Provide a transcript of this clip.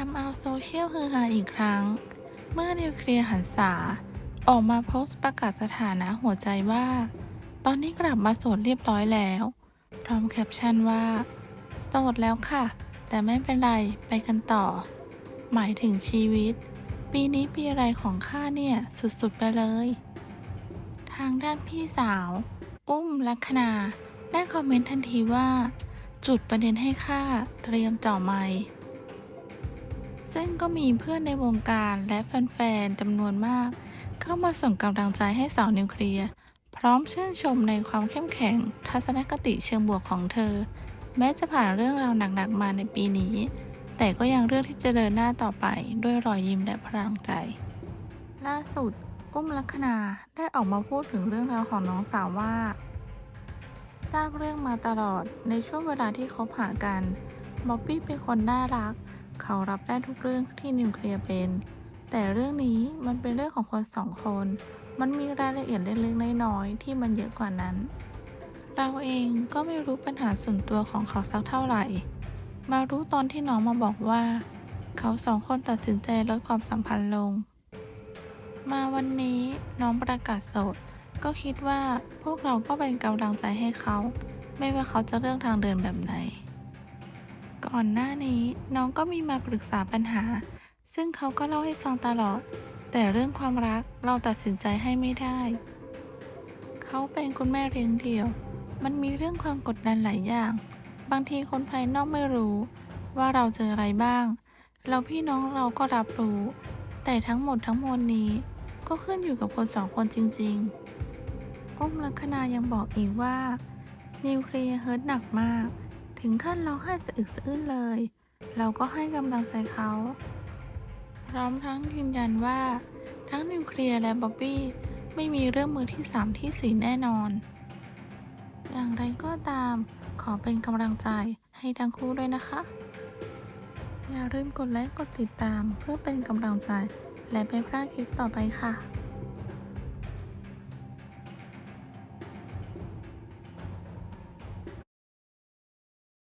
ทำเอาโซเชียลฮือฮาอีกครั้ง เมื่อนิวเคลียร์หันษา ออกมาโพสต์ประกาศสถานะหัวใจว่า ตอนนี้กลับมาโสดเรียบร้อยแล้ว พร้อมแคปชั่นว่า โสดแล้วค่ะ แต่ไม่เป็นไรไปกันต่อ หมายถึงชีวิต ปีนี้ปีอะไรของข้าเนี่ย สุดๆไปเลย ทางด้านพี่สาว อุ้มลัคนาได้คอมเมนต์ทันทีว่า จุดประเด็นให้ข้าเตรียมจ่อไมค์ซึ่ ก็มีเพื่อนในวงการและแฟนๆจำนวนมาก เข้ามาส่งกำลังใจให้สาวนิวเคลียร์ พร้อมชื่นชมในความเข้มแข็ง ทัศนคติเชิงบวกของเธอ แม้จะผ่านเรื่องราวหนักๆมาในปีนี้ แต่ก็ยังเลือกที่จะเดินหน้าต่อไปด้วยรอยยิ้มและพลังใจ ล่าสุด อุ้มลัคนาได้ออกมาพูดถึงเรื่องราวของน้องสาวว่า ทราบเรื่องมาตลอดในช่วงเวลาที่คบหากันบ๊อบบี้เป็นคนน่ารัก เขารับได้ทุกเรื่องที่นิวเคลียร์เป็น แต่เรื่องนี้มันเป็นเรื่องของคนสองคน มันมีรายละเอียดเล็กๆน้อยๆที่มันเยอะกว่านั้น เราเองก็ไม่รู้ปัญหาส่วนตัวของเขาสักเท่าไหร่ มารู้ตอนที่น้องมาบอกว่า เขาสองคนตัดสินใจลดความสัมพันธ์ลง มาวันนี้น้องประกาศโสดก็คิดว่าพวกเราก็เป็นกำลังใจให้เขา ไม่ว่าเขาจะเลือกทางเดินแบบไหน ก่อนหน้านี้น้องก็มีมาปรึกษาปัญหา ซึ่งเขาก็เล่าให้ฟังตลอด แต่เรื่องความรักเราตัดสินใจให้ไม่ได้ เขาเป็นคุณแม่เลี้ยงเดี่ยว มันมีเรื่องความกดดันหลายอย่าง บางทีคนภายนอกไม่รู้ ว่าเราเจออะไรบ้างแล้วพี่น้องเราก็รับรู้ แต่ทั้งหมดทั้งมวลนี้ ก็ขึ้นอยู่กับคนสองคนจริง ๆ อุ้มลัคนายังบอกอีกว่า นิวเคลียร์เฮิร์ตหนักมาก ถึงขั้นร้องไห้สะอึกสะอื้นเลย เราก็ให้กำลังใจเขา พร้อมทั้งยืนยันว่า ทั้งนิวเคลียร์และบ๊อบบี้ไม่มีเรื่องมือที่สามที่สี่แน่นอน อย่างไรก็ตาม ขอเป็นกำลังใจให้ทั้งคู่ด้วยนะคะ อย่าลืมกดไลค์กดติดตามเพื่อเป็นกำลังใจ และไม่พลาดคลิปต่อไปค่ะ